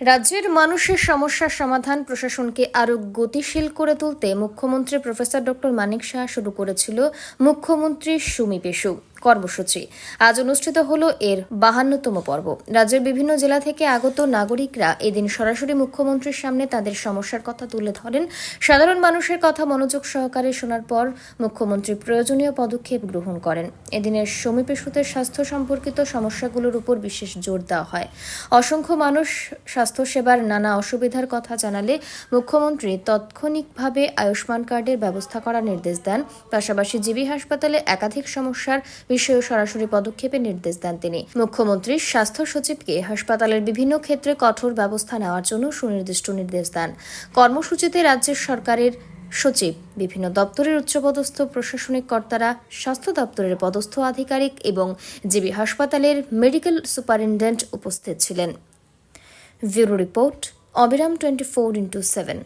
রাজ্যের মানুষের সমস্যার সমাধান প্রশাসনকে আরও গতিশীল করে তুলতে মুখ্যমন্ত্রী প্রফেসর ডক্টর মানিক শাহ শুরু করেছিল মুখ্যমন্ত্রী সুমি পেশু। কর্মসূচি। আজ অনুষ্ঠিত হলো এর বাহান্নতম পর্ব। রাজ্যের বিভিন্ন জেলা থেকে আগত নাগরিকরা এদিন সরাসরি মুখ্যমন্ত্রীর সামনে তাদের সমস্যার কথা তুলে ধরেন। সাধারণ মানুষের কথা মনোযোগ সহকারে শোনার পর মুখ্যমন্ত্রী প্রয়োজনীয় পদক্ষেপ গ্রহণ করেন। এদিনের সমীপেশুতে স্বাস্থ্য সম্পর্কিত সমস্যাগুলোর উপর বিশেষ জোর দেওয়া হয়। অসংখ্য মানুষ স্বাস্থ্যসেবার নানা অসুবিধার কথা জানালে মুখ্যমন্ত্রী তাৎক্ষণিকভাবে আয়ুষ্মান কার্ডের ব্যবস্থা করার নির্দেশ দেন। পাশাপাশি জিবি হাসপাতালে একাধিক সমস্যার বিষয়ে সরাসরি পদক্ষেপের নির্দেশ দেন তিনি। মুখ্যমন্ত্রী, স্বাস্থ্য সচিবকে হাসপাতালের বিভিন্ন ক্ষেত্রে কঠোর ব্যবস্থা নেওয়ার জন্য সুনির্দিষ্ট নির্দেশ দেন। কর্মসূচিতে রাজ্যের সরকারের সচিব, বিভিন্ন দপ্তরের উচ্চপদস্থ প্রশাসনিক কর্তারা, স্বাস্থ্য দপ্তরের পদস্থ আধিকারিক এবং জিবি হাসপাতালের মেডিকেল সুপারিনটেন্ডেন্ট উপস্থিত ছিলেন। ব্যুরো রিপোর্ট, অবিরাম টোয়েন্টি ফোর ইন্টু সেভেন।